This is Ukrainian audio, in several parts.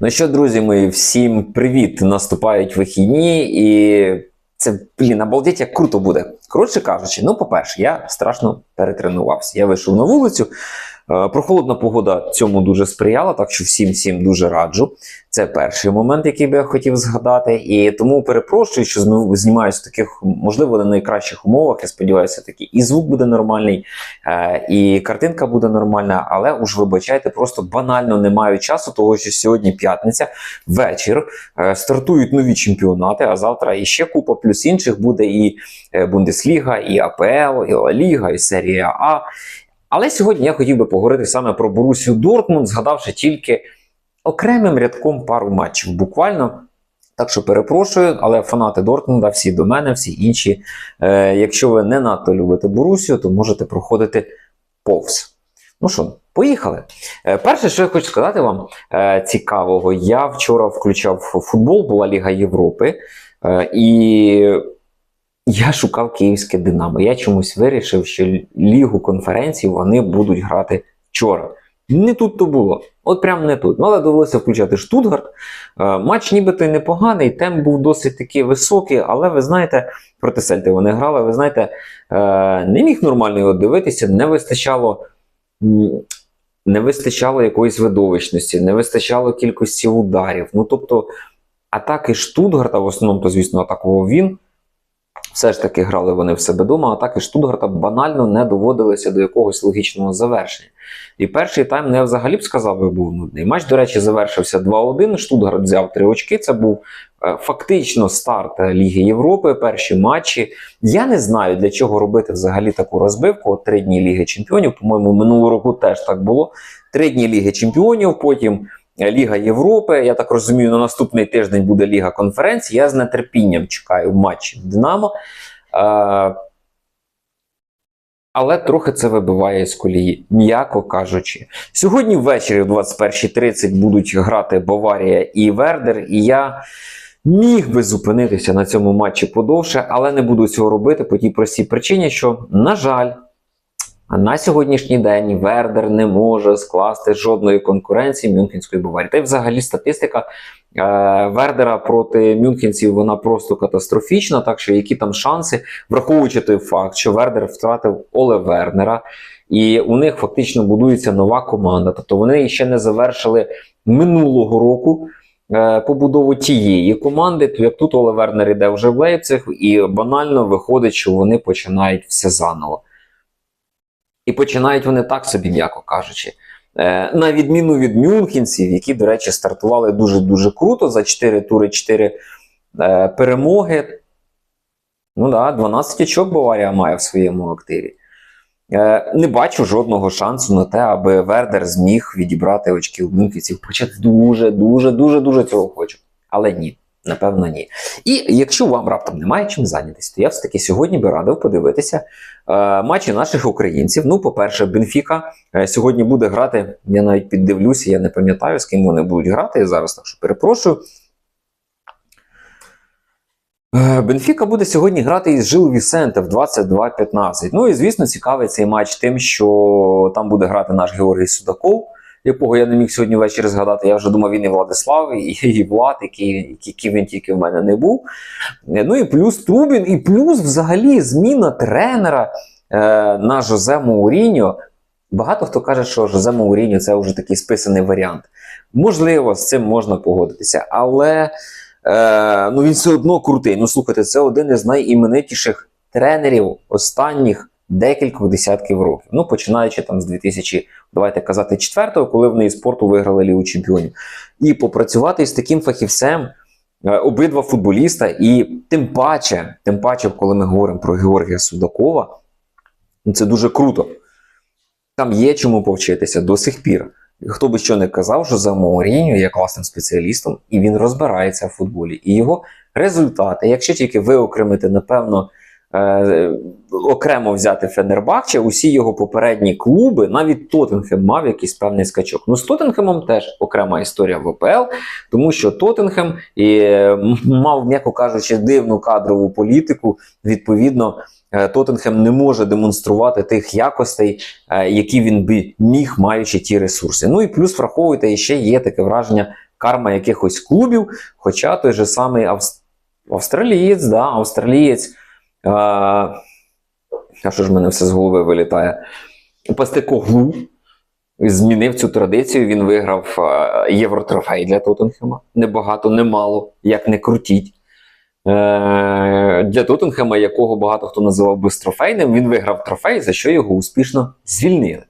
Ну що, друзі мої, всім привіт! Наступають вихідні, і це, блін, обалдеть, як круто буде. Коротше кажучи, ну, по-перше, я страшно перетренувався. Я вийшов на вулицю. Е, Прохолодна погода цьому дуже сприяла, так що всім всім дуже раджу. Це перший момент, який би я хотів згадати. І тому перепрошую, що знімаюся в таких, можливо, не найкращих умовах. Я сподіваюся, таки і звук буде нормальний, е, і картинка буде нормальна, але уж вибачайте, просто банально не маю часу, того що сьогодні п'ятниця, вечір, е, стартують нові чемпіонати, а завтра іще купа плюс інших буде і Бундесліга, і АПЛ, і Ла Ліга, і Серія А. Але сьогодні я хотів би поговорити саме про Борусію Дортмунд, згадавши тільки окремим рядком пару матчів буквально. Так що перепрошую, але фанати Дортмунда, всі до мене, всі інші. Е, якщо ви не надто любите Борусію, то можете проходити повз. Ну що, поїхали. Е, перше, що я хочу сказати вам е, цікавого, я вчора включав футбол, була Ліга Європи, е, і я шукав київське Динамо. Я чомусь вирішив, що Лігу конференцій вони будуть грати вчора. Не тут то було, от прям не тут. Ну, але довелося включати Штутгарт. Е, матч нібито й непоганий, темп був досить таки високий, але ви знаєте, проти Сельти вони грали. Ви знаєте, е, не міг нормально його дивитися, не вистачало. Не вистачало якоїсь видовищності, не вистачало кількості ударів. Ну тобто, атаки Штутгарта, в основному, то, звісно, атакував він. Все ж таки грали вони в себе вдома, атаки Штутгарта банально не доводилися до якогось логічного завершення. І перший тайм, ну, я взагалі б сказав, би, був нудний. Матч, до речі, завершився 2-1. Штутгарт взяв три очки. Це був е, фактично старт Ліги Європи, перші матчі. Я не знаю, для чого робити взагалі таку розбивку. Три дні Ліги Чемпіонів. По-моєму, минулого року теж так було. Три дні Ліги Чемпіонів, потім Ліга Європи. Я так розумію, на наступний тиждень буде Ліга конференцій. Я з нетерпінням чекаю матчів Динамо. Але трохи це вибиває з колії, м'яко кажучи. Сьогодні ввечері в 21.30 будуть грати Баварія і Вердер, і я міг би зупинитися на цьому матчі подовше, але не буду цього робити по тій простій причині, що, на жаль, на сьогоднішній день Вердер не може скласти жодної конкуренції Мюнхенської Баварії. Та й взагалі статистика е, Вердера проти Мюнхенців вона просто катастрофічна. Так що які там шанси, враховуючи той факт, що Вердер втратив Оле Вернера, і у них фактично будується нова команда. Тобто вони ще не завершили минулого року. е, Побудову тієї команди, то як тут Оле Вернер іде вже в Лейпциг, і банально виходить, що вони починають все заново. І починають вони так собі, м'яко кажучи. Е, на відміну від мюнхенців, які, до речі, стартували дуже-дуже круто за 4 тури, 4 е, перемоги. Ну да, 12 очок Баварія має в своєму активі. Е, не бачу жодного шансу на те, аби Вердер зміг відібрати очки у мюнхенців. Хоча дуже, дуже, дуже, дуже цього хочу. Але ні. Напевно, ні. І якщо вам раптом немає чим зайнятися, то я все-таки сьогодні би радив подивитися е, матчі наших українців. Ну, по-перше, Бенфіка е, сьогодні буде грати. Я навіть піддивлюся, я не пам'ятаю, з ким вони будуть грати зараз, так що перепрошую. Е, Бенфіка буде сьогодні грати із Жил Вісенте в 22-15. Ну і звісно, цікавий цей матч тим, що там буде грати наш Георгій Судаков, якого я не міг сьогодні ввечері згадати. Я вже думав, він і Владислав, і, і Влад, який, який він тільки в мене не був. Ну і плюс Трубін, і плюс взагалі зміна тренера е, на Жозе Мауріньо. Багато хто каже, що Жозе Мауріньо це вже такий списаний варіант. Можливо, з цим можна погодитися, але е, ну він все одно крутий. Ну слухайте, це один із найіменитіших тренерів останніх декількох десятків років. Ну, починаючи там з 2000, давайте казати, 4-го, коли вони із спорту виграли Лігу Чемпіонів. І попрацювати з таким фахівцем. е, Обидва футболіста, і тим паче, тим паче, коли ми говоримо про Георгія Судакова, ну, це дуже круто. Там є чому повчитися до сих пір. Хто би що не казав, що за Мауріньо є класним спеціалістом, і він розбирається в футболі. І його результати, якщо тільки виокремити, напевно, е, окремо взяти Фенербахче, усі його попередні клуби, навіть Тоттенхем мав якийсь певний скачок. Ну, з Тоттенхемом теж окрема історія в ОПЛ, тому що Тоттенхем і, мав, м'яко кажучи, дивну кадрову політику. Відповідно, е, Тоттенхем не може демонструвати тих якостей, е, які він би міг, маючи ті ресурси. Ну і плюс враховуйте, ще є таке враження карма якихось клубів. Хоча той же самий авс... австралієць, да, австралієць. Е... А що ж мене все з голови вилітає? Пастикоглу змінив цю традицію. Він виграв євротрофей для Тоттенхема. Небагато, немало, як не крутіть. Е, Для Тоттенхема, якого багато хто називав безтрофейним, він виграв трофей, за що його успішно звільнили.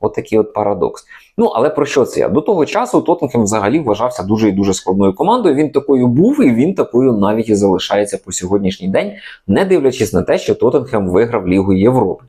От такий от парадокс. Ну, але про що це я? До того часу Тоттенхем взагалі вважався дуже і дуже складною командою. Він такою був, і він такою навіть і залишається по сьогоднішній день, не дивлячись на те, що Тоттенхем виграв Лігу Європи.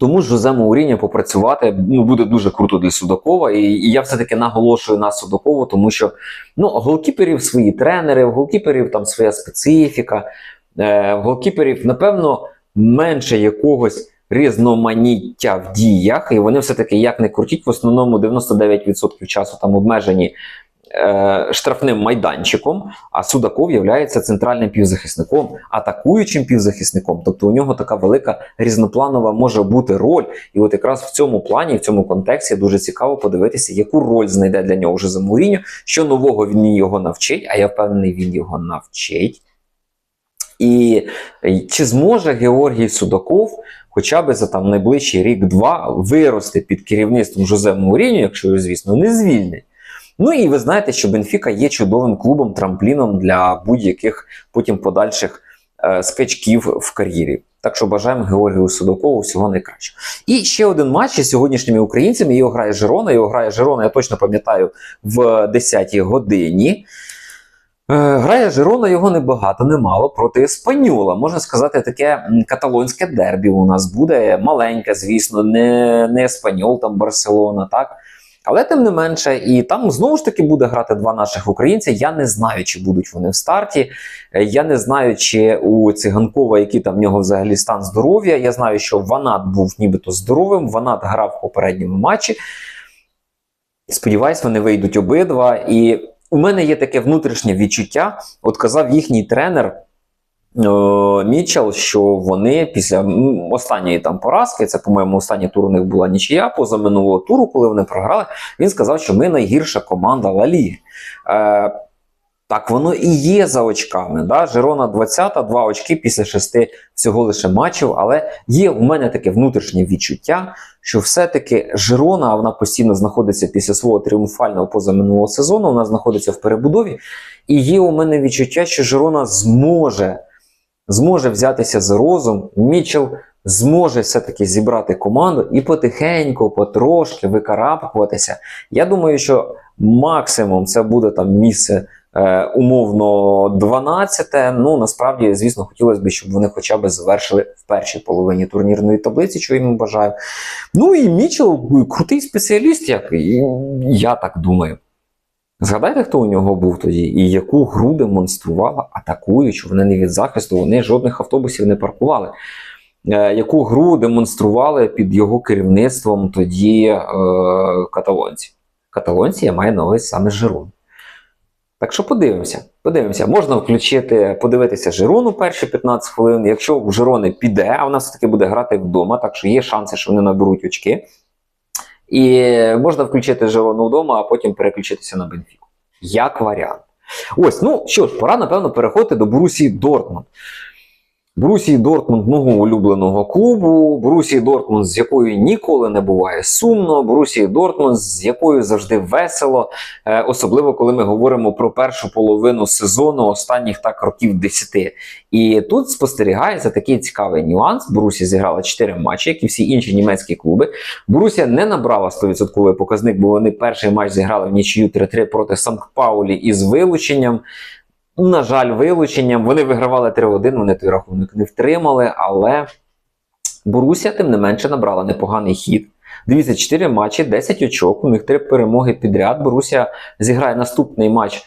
Тому Жозе Мауріньо попрацювати ну, буде дуже круто для Судакова. І, і я все-таки наголошую на Судакову, тому що ну, голкіперів свої тренери, в голкіперів там своя специфіка, е, в голкіперів, напевно, менше якогось різноманіття в діях, і вони все-таки як не крутіть, в основному 99% часу там обмежені е, штрафним майданчиком, а Судаков є центральним півзахисником, атакуючим півзахисником. Тобто у нього така велика різнопланова може бути роль. І от якраз в цьому плані, в цьому контексті дуже цікаво подивитися, яку роль знайде для нього вже за Мourinho, що нового він його навчить, а я впевнений, він його навчить. І чи зможе Георгій Судаков хоча б за там найближчий рік-два вирости під керівництвом Жозе Мауріньо, якщо його, звісно, не звільнять. Ну і ви знаєте, що Бенфіка є чудовим клубом, трампліном для будь-яких потім подальших е, скачків в кар'єрі. Так що бажаємо Георгію Судакову всього найкращого. І ще один матч із сьогоднішніми українцями. Його грає Жирона. Його грає Жирона, я точно пам'ятаю, в 10-й годині. Е, Грає Жирона його небагато, немало проти Еспаньола. Можна сказати, таке каталонське дербі у нас буде. Маленьке, звісно, не не Еспаньол, там Барселона, так. Але тим не менше, і там знову ж таки буде грати два наших українця. Я не знаю, чи будуть вони в старті. Е, я не знаю, чи у циганкова, який там в нього взагалі стан здоров'я. Я знаю, що Ванат був нібито здоровим. Ванат грав в попередньому матчі. Сподіваюсь, вони вийдуть обидва. І у мене є таке внутрішнє відчуття. От казав їхній тренер. Мічел, що вони після останньої там поразки, це, по-моєму, останній тур у них була нічия, поза минулого туру, коли вони програли, він сказав, що ми найгірша команда Ла Ліги. Е, так воно і є за очками. Да? Жирона 20, два очки після шести всього лише матчів. Але є в мене таке внутрішнє відчуття, що все-таки Жирона, вона постійно знаходиться після свого тріумфального позаминулого сезону, вона знаходиться в перебудові. І є у мене відчуття, що Жирона зможе зможе взятися за розум, Мічел зможе все-таки зібрати команду і потихеньку, потрошки викарабкуватися. Я думаю, що максимум це буде там місце. Е, умовно 12. Ну насправді, звісно, хотілося б, щоб вони хоча б завершили в першій половині турнірної таблиці, що їм бажаю. Ну і Мічел крутий спеціаліст, як я так думаю. Згадайте, хто у нього був тоді, і яку гру демонструвала, атакуючи, вони не від захисту, вони жодних автобусів не паркували. Е, яку гру демонстрували під його керівництвом тоді е, каталонці? Каталонці я маю на увазі саме Жирон. Так що подивимося. Подивимося, можна включити, подивитися Жирону перші 15 хвилин. Якщо Жирони піде, а вона все-таки буде грати вдома, так що є шанси, що вони наберуть очки. І можна включити Жирону вдома, а потім переключитися на Бенфіку. Як варіант. Ось, ну що ж, пора, напевно, переходити до Борусії Дортмунд. Борусії Дортмунд мого улюбленого клубу, Борусії Дортмунд, з якою ніколи не буває сумно, Борусії Дортмунд, з якою завжди весело, е, особливо коли ми говоримо про першу половину сезону останніх так років 10. І тут спостерігається такий цікавий нюанс. Борусія зіграла 4 матчі, як і всі інші німецькі клуби. Борусія не набрала 100% показник, бо вони перший матч зіграли в нічию 3-3 проти Санкт-Паулі із вилученням. На жаль, вилученням. Вони вигравали 3-1, вони той рахунок не втримали, але Боруся, тим не менше, набрала непоганий хід. Дивіться, 4 матчі, 10 очок. У них 3 перемоги підряд. Боруся зіграє наступний матч е,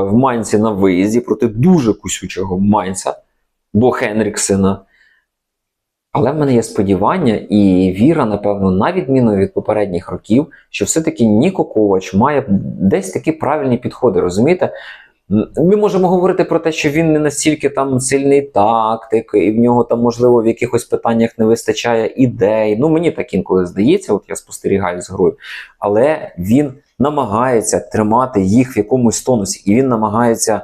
в Майнці на виїзді проти дуже кусючого Майнца, бо Хенріксена. Але в мене є сподівання і віра, напевно, на відміну від попередніх років, що все-таки Ніко Ковач має десь такі правильні підходи. Розумієте? Ми можемо говорити про те, що він не настільки там сильний тактик, і в нього там, можливо, в якихось питаннях не вистачає ідей. Ну, мені так інколи здається, от я спостерігаю з грою. Але він намагається тримати їх в якомусь тонусі, і він намагається е,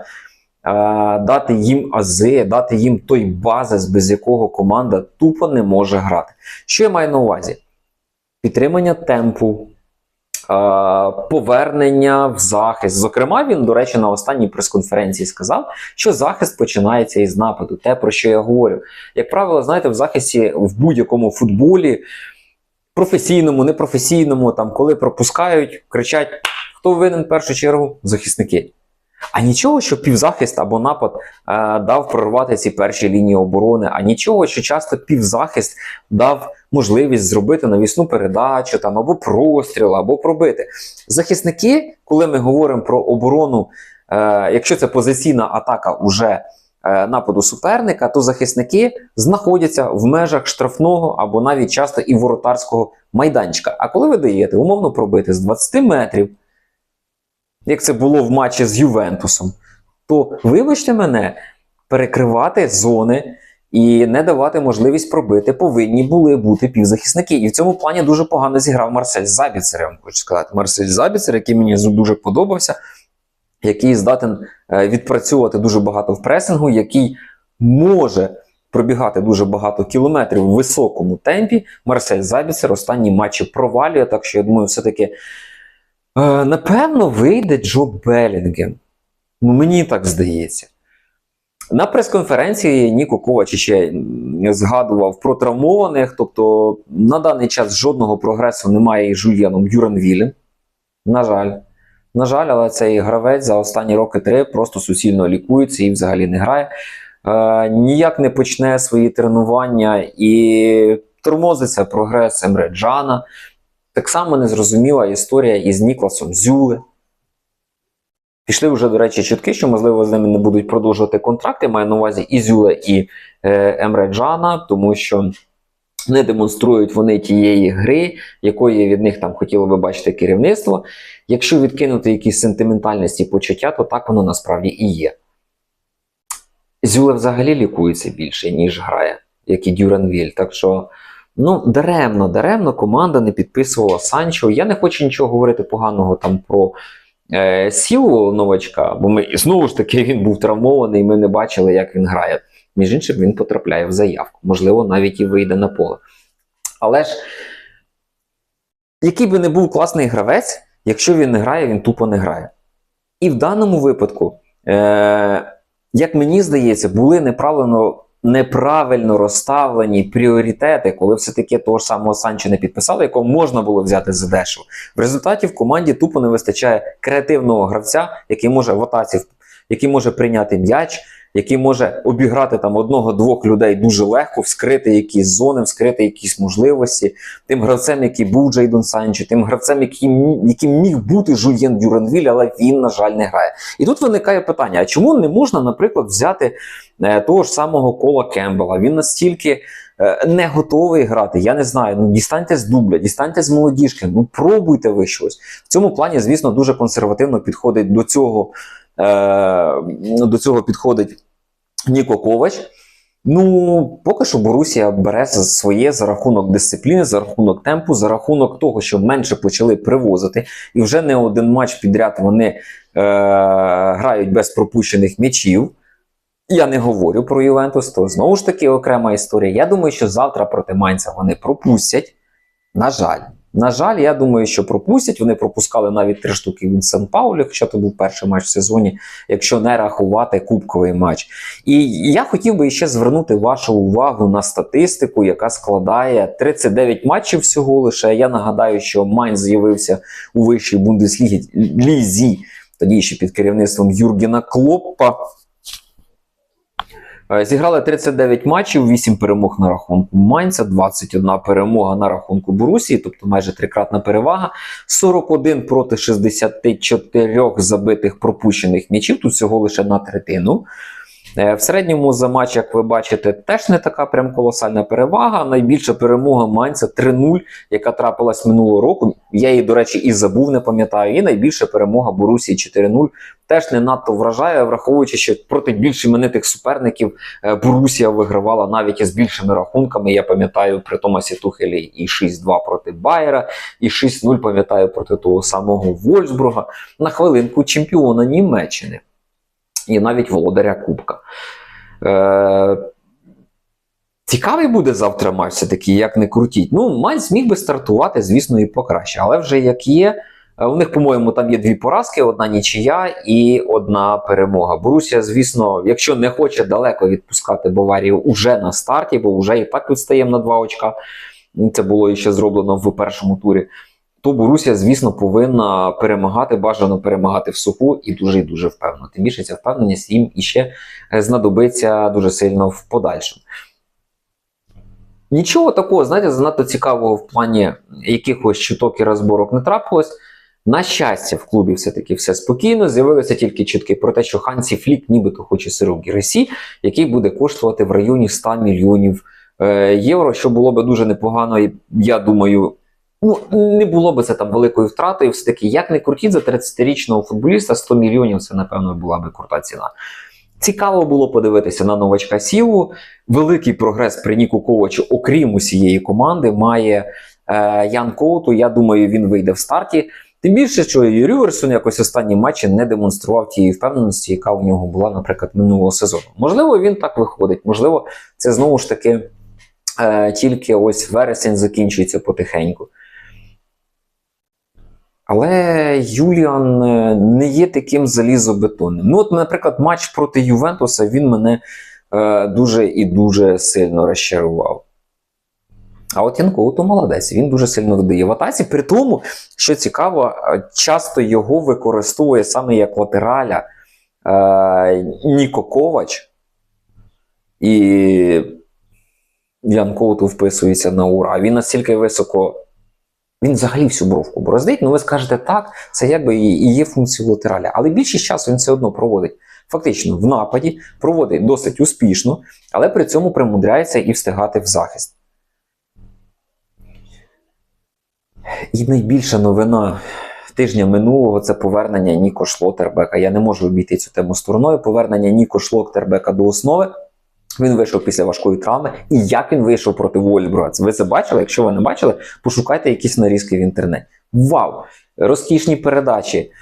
дати їм ази, дати їм той базис, без якого команда тупо не може грати. Що я маю на увазі? Підтримання темпу. Повернення в захист. Зокрема, він, до речі, на останній прес-конференції сказав, що захист починається із нападу. Те, про що я говорю. Як правило, знаєте, в захисті в будь-якому футболі, професійному, непрофесійному, там, коли пропускають, кричать: хто винен в першу чергу? Захисники. А нічого, що півзахист або напад е, дав прорвати ці перші лінії оборони, а нічого, що часто півзахист дав можливість зробити навісну передачу там, або простріл, або пробити. Захисники, коли ми говоримо про оборону, е, якщо це позиційна атака уже е, нападу суперника, то захисники знаходяться в межах штрафного або навіть часто і воротарського майданчика. А коли ви даєте умовно пробити з 20 метрів, як це було в матчі з Ювентусом, то вибачте мене, перекривати зони і не давати можливість пробити повинні були бути півзахисники. І в цьому плані дуже погано зіграв Марсель Забіцер, я вам хочу сказати. Марсель Забіцер, який мені дуже подобався, який здатен е, відпрацьовувати дуже багато в пресингу, який може пробігати дуже багато кілометрів в високому темпі. Марсель Забіцер останні матчі провалює, так що я думаю, все-таки. Е, напевно, вийде Джо Белінгем. Ну, мені так здається. На прес-конференції Ніко Ковач ще згадував про травмованих, тобто на даний час жодного прогресу немає із Жульєном Юранвілем. На жаль. На жаль, але цей гравець за останні роки три просто суцільно лікується і взагалі не грає. Е, ніяк не почне свої тренування і тормозиться прогрес Емре Джана. Так само незрозуміла історія із Нікласом Зюле. Пішли вже, до речі, чутки, що, можливо, з ними не будуть продовжувати контракти. Маю на увазі і Зюле, і е, Емре Джана, тому що не демонструють вони тієї гри, якої від них там хотіло би бачити керівництво. Якщо відкинути якісь сентиментальності почуття, то так воно насправді і є. Зюле взагалі лікується більше, ніж грає, як і Дюранвіль. Так що. Ну, даремно, даремно команда не підписувала Санчо. Я не хочу нічого говорити поганого там про е, сілу новачка, бо ми знову ж таки він був травмований, і ми не бачили, як він грає. Між іншим, він потрапляє в заявку. Можливо, навіть і вийде на поле. Але ж, який би не був класний гравець, якщо він не грає, він тупо не грає. І в даному випадку, е, як мені здається, були неправильно неправильно розставлені пріоритети, коли все-таки того ж самого Санчо не підписали, якого можна було взяти за дешево. В результаті в команді тупо не вистачає креативного гравця, який може в атаці, який може прийняти м'яч, який може обіграти там одного-двох людей дуже легко, вскрити якісь зони, вскрити якісь можливості. Тим гравцем, який був Джейдон Санчо, тим гравцем, яким, яким міг бути Жульєн Дюранвіль, але він, на жаль, не грає. І тут виникає питання: а чому не можна, наприклад, взяти е, того ж самого Кола Кембела? Він настільки. Е, Не готовий грати, я не знаю. Ну дістаньте з дубля, дістаньте з молодіжки. Ну пробуйте ви щось. В цьому плані, звісно, дуже консервативно підходить до цього. Е, до цього підходить Ніко Ковач. Ну, поки що Борусія бере своє за рахунок дисципліни, за рахунок темпу, за рахунок того, що менше почали привозити, і вже не один матч підряд вони е, грають без пропущених м'ячів. Я не говорю про Ювентус, то знову ж таки окрема історія. Я думаю, що завтра проти Майнця вони пропустять. На жаль. На жаль, я думаю, що пропустять. Вони пропускали навіть три штуки від Сан Паулі, хоча це був перший матч в сезоні, якщо не рахувати кубковий матч. І я хотів би ще звернути вашу увагу на статистику, яка складає 39 матчів всього лише. Я нагадаю, що Майнц з'явився у вищій Бундеслізі, тоді ще під керівництвом Юргена Клоппа. Е, Зіграли 39 матчів, 8 перемог на рахунку Майнца, 21 перемога на рахунку Борусії, тобто майже трикратна перевага. 41 проти 64 забитих пропущених м'ячів, тут всього лише на третину. Е, В середньому за матч, як ви бачите, теж не така прям колосальна перевага. Найбільша перемога Манця 3-0, яка трапилась минулого року. Я її, до речі, і забув, не пам'ятаю. І найбільша перемога Борусії 4-0 теж не надто вражає, враховуючи, що проти більш іменитих суперників е, Борусія вигравала навіть із більшими рахунками. Я пам'ятаю при Томасі Тухелі і 6-2 проти Байера, і 6-0 пам'ятаю проти того самого Вольсбурга на хвилинку чемпіона Німеччини і навіть володаря Кубка. Е, Цікавий буде завтра матч, все-таки, як не крутіть. Ну, Майнц міг би стартувати, звісно, і покраще. Але вже як є, е, у них, по-моєму, там є дві поразки: одна нічия і одна перемога. Борусія, звісно, якщо не хоче далеко відпускати Баварію уже на старті, бо вже і так відстаємо на два очка. Це було ще зроблено в першому турі. То Борусія, звісно, повинна перемагати, бажано перемагати в суху і дуже і дуже впевнено. Тим більше ця впевненість їм іще е, знадобиться дуже сильно в подальшому. Нічого такого, знаєте, занадто цікавого в плані якихось чуток і розборок не трапилось. На щастя, в клубі все-таки все спокійно. З'явилися тільки чутки про те, що Хансі Флік нібито хоче сирок Гіресі, який буде коштувати в районі 100 мільйонів е, євро, що було би дуже непогано, я думаю. Ну, не було би це там великою втратою. Все таки, як не крутіть за 30-річного футболіста, 100 мільйонів це, напевно, була би крута ціна. Цікаво було подивитися на новачка Сіву. Великий прогрес при Ніку Ковачу, окрім усієї команди, має е, Ян Коуту. Я думаю, він вийде в старті. Тим більше, що і Рюверсон якось останні матчі не демонстрував тієї впевненості, яка у нього була, наприклад, минулого сезону. Можливо, він так виходить. Можливо, це знову ж таки е, тільки ось вересень закінчується потихеньку. Але Юліан е, не є таким залізобетонним. Ну, от, наприклад, матч проти Ювентуса він мене е, дуже і дуже сильно розчарував. А от Янкоуту молодець, він дуже сильно видає в атаці. При тому, що цікаво, е, часто його використовує саме як латераля е, Ніко Ковач. І Янкоуту вписується на ура. Він настільки високо. Він взагалі всю бровку бороздить. Ну, ви скажете так, це якби і є функцією латераля. Але більшість часу він все одно проводить. Фактично, в нападі проводить досить успішно, але при цьому примудряється і встигати в захист. І найбільша новина тижня минулого це повернення Ніко Шлотербека. Я не можу обійти цю тему стороною. Повернення Ніко Шлотербека до основи. Він вийшов після важкої травми. І як він вийшов проти Вольбруга? Ви це бачили? Якщо ви не бачили, пошукайте якісь нарізки в інтернеті. Вау! Розкішні передачі,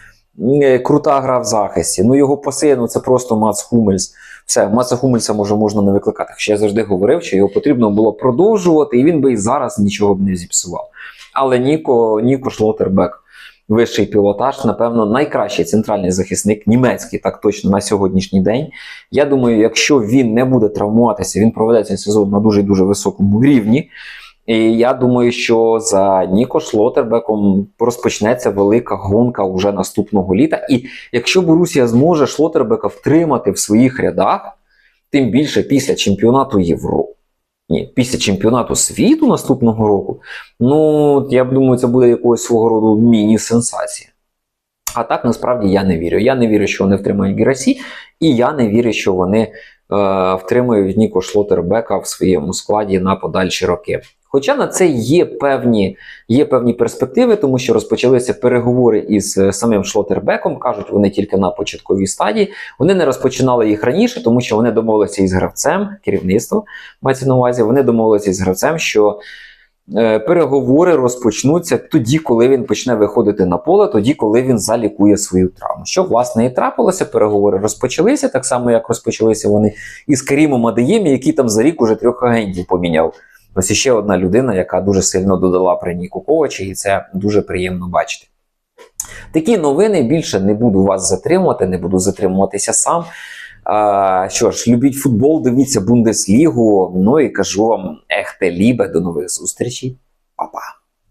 е, крута гра в захисті. Ну його паси, ну це просто Мац Хумельс. Все, Маца Хумельса може можна не викликати. Хоча я завжди говорив, що його потрібно було продовжувати, і він би і зараз нічого б не зіпсував. Але Ніко, Ніко Шлотербек. Вищий пілотаж, напевно, найкращий центральний захисник, німецький, так точно на сьогоднішній день. Я думаю, якщо він не буде травмуватися, він проведе цей сезон на дуже дуже високому рівні. І я думаю, що за Ніко Шлотербеком розпочнеться велика гонка вже наступного літа. І якщо Борусія зможе Шлотербека втримати в своїх рядах, тим більше після чемпіонату Європи. Ні, після чемпіонату світу наступного року, ну я думаю, це буде якогось свого роду міні-сенсація. А так насправді я не вірю. Я не вірю, що вони втримають Гірасі, і я не вірю, що вони е, втримають Ніко Шлотербека в своєму складі на подальші роки. Хоча на це є певні є певні перспективи, тому що розпочалися переговори із самим Шлотербеком. кажуть, вони тільки на початковій стадії. Вони не розпочинали їх раніше, тому що вони домовилися із гравцем, керівництво мається на увазі. Вони домовилися із гравцем, що е, переговори розпочнуться тоді, коли він почне виходити на поле, тоді, коли він залікує свою травму. Що власне і трапилося, переговори розпочалися, так само як розпочалися вони із Карімом Адеєм, який там за рік уже трьох агентів поміняв. Ось ще одна людина, яка дуже сильно додала при Ніку Ковачі, і це дуже приємно бачити. Такі новини більше не буду вас затримувати, не буду затримуватися сам. А, Що ж, любіть футбол, дивіться Бундеслігу. Ну і кажу вам, ехте лібе, до нових зустрічей.